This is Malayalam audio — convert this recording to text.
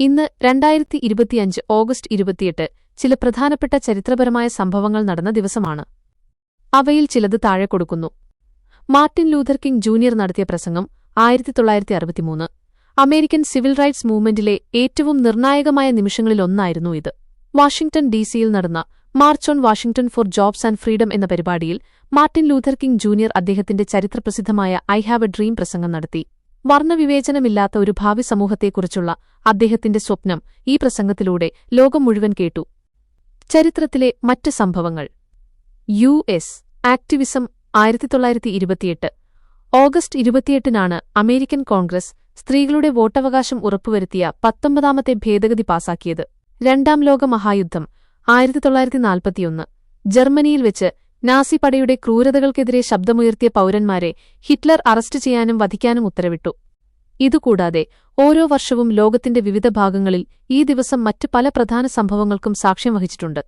ഇന്ന് രണ്ടായിരത്തി ഇരുപത്തിയഞ്ച് ഓഗസ്റ്റ് ഇരുപത്തിയെട്ട് ചില പ്രധാനപ്പെട്ട ചരിത്രപരമായ സംഭവങ്ങൾ നടന്ന ദിവസമാണ്. അവയിൽ ചിലത് താഴെ കൊടുക്കുന്നു. മാർട്ടിൻ ലൂഥർ കിങ് ജൂനിയർ നടത്തിയ പ്രസംഗം ആയിരത്തി തൊള്ളായിരത്തി അറുപത്തിമൂന്ന് അമേരിക്കൻ സിവിൽ റൈറ്റ്സ് മൂവ്മെന്റിലെ ഏറ്റവും നിർണായകമായ നിമിഷങ്ങളിലൊന്നായിരുന്നു ഇത്. വാഷിംഗ്ടൺ ഡി സിയിൽ നടന്ന March on Washington for jobs and freedom എന്ന പരിപാടിയിൽ മാർട്ടിൻ ലൂഥർ കിങ് ജൂനിയർ അദ്ദേഹത്തിന്റെ ചരിത്രപ്രസിദ്ധമായ ഐ ഹാവ് എ ഡ്രീം പ്രസംഗം നടത്തി. വർണവിവേചനമില്ലാത്ത ഒരു ഭാവി സമൂഹത്തെക്കുറിച്ചുള്ള അദ്ദേഹത്തിന്റെ സ്വപ്നം ഈ പ്രസംഗത്തിലൂടെ ലോകം മുഴുവൻ കേട്ടു. ചരിത്രത്തിലെ മറ്റ് സംഭവങ്ങൾ. യു എസ് ആക്ടിവിസം ആയിരത്തി തൊള്ളായിരത്തി ഇരുപത്തിയെട്ട് ഓഗസ്റ്റ് ഇരുപത്തിയെട്ടിനാണ് അമേരിക്കൻ കോൺഗ്രസ് സ്ത്രീകളുടെ വോട്ടവകാശം ഉറപ്പുവരുത്തിയ പത്തൊമ്പതാമത്തെ ഭേദഗതി പാസാക്കിയത്. രണ്ടാം ലോക മഹായുദ്ധം ആയിരത്തി തൊള്ളായിരത്തി നാൽപ്പത്തിയൊന്ന് ജർമ്മനിയിൽ വെച്ച് നാസി പടയുടെ ക്രൂരതകൾക്കെതിരെ ശബ്ദമുയർത്തിയ പൗരന്മാരെ ഹിറ്റ്ലർ അറസ്റ്റ് ചെയ്യാനും വധിക്കാനും ഉത്തരവിട്ടു. ഇതുകൂടാതെ ഓരോ വർഷവും ലോകത്തിന്റെ വിവിധ ഭാഗങ്ങളിൽ ഈ ദിവസം മറ്റ് പല പ്രധാന സംഭവങ്ങൾക്കും സാക്ഷ്യം വഹിച്ചിട്ടുണ്ട്.